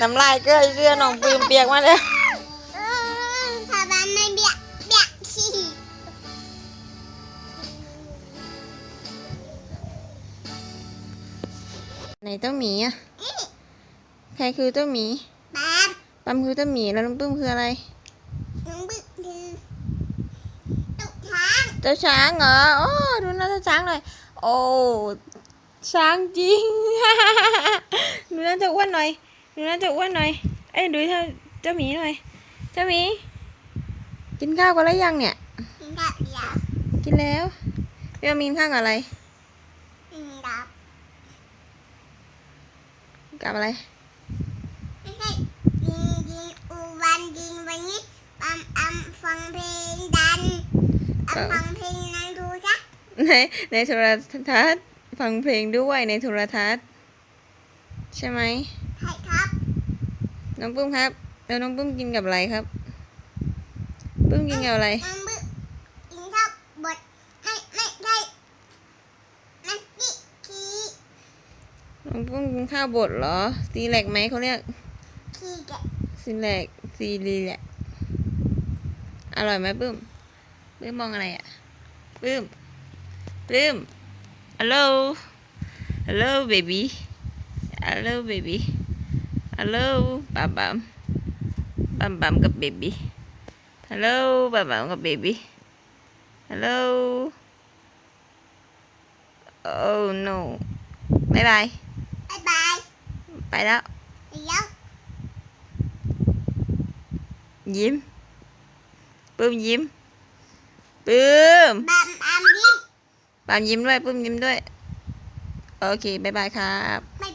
น้ำลายเกลือเสื้อน้องปืนเปียกมาเลยเออพาบ้านไม่เบียกเบียกขี้ไหนเจ้าหมีอะใครคือเจ้าหมีบ้านปั๊มคือเจ้าหมีแล้วน้องปื้มคืออะไร น้องบึกคือตุกช้างเจ้าช้างเหรอ โอ้ ดูหน้าเจ้าช้างหน่อย โอ้ ช้างจริง ดูน่าจะอ้วนหน่อย ดูน่าจะอ้วนหน่อย เอ้ยดูเจ้าเจ้าหมีหน่อย เจ้าหมี กินข้าวกันแล้วยังเนี่ย กินกับเดียวกินแล้วพี่อามีนข้าวกับอะไรกินกับกับอะไร ไม่ใช่ยิงยิงอูวันยิงวันนี้อัมอัมฟังเพลงดันอัมฟังเพลงนั้นดูจ้ะในในโทรทัศน์ฟังเพลงด้วยในโทรทัศน์ ใช่ไหม ใช่ครับ น้องปุ้มครับแล้วน้องปุ้มกินกับอะไรครับ ปุ้มกินกับอะไร น้องบึกกินข้าวบดไม่ไม่ใช่นักกี้ขี้น้องปุ้มกินข้าวบดเหรอ ซีแลกไหมเขาเรียก ขี้แกะซีแลกซีรีแลกอร่อยไหมปุ้มปุ้มมองอะไรอะปุ้มปุ้ม hello hello baby hello baby hello ปั๊มปั๊มปั๊มปั๊มกับ baby hello ปั๊มปั๊มกับ baby hello oh no บายบายบายบายไปแล้วเดี๋ยวยิ้มปื้มยิ้มปื้มบัมอัมยิ้มปามยิ้มด้วยปื้มยิ้มด้วยโอเคบายบายครับบาย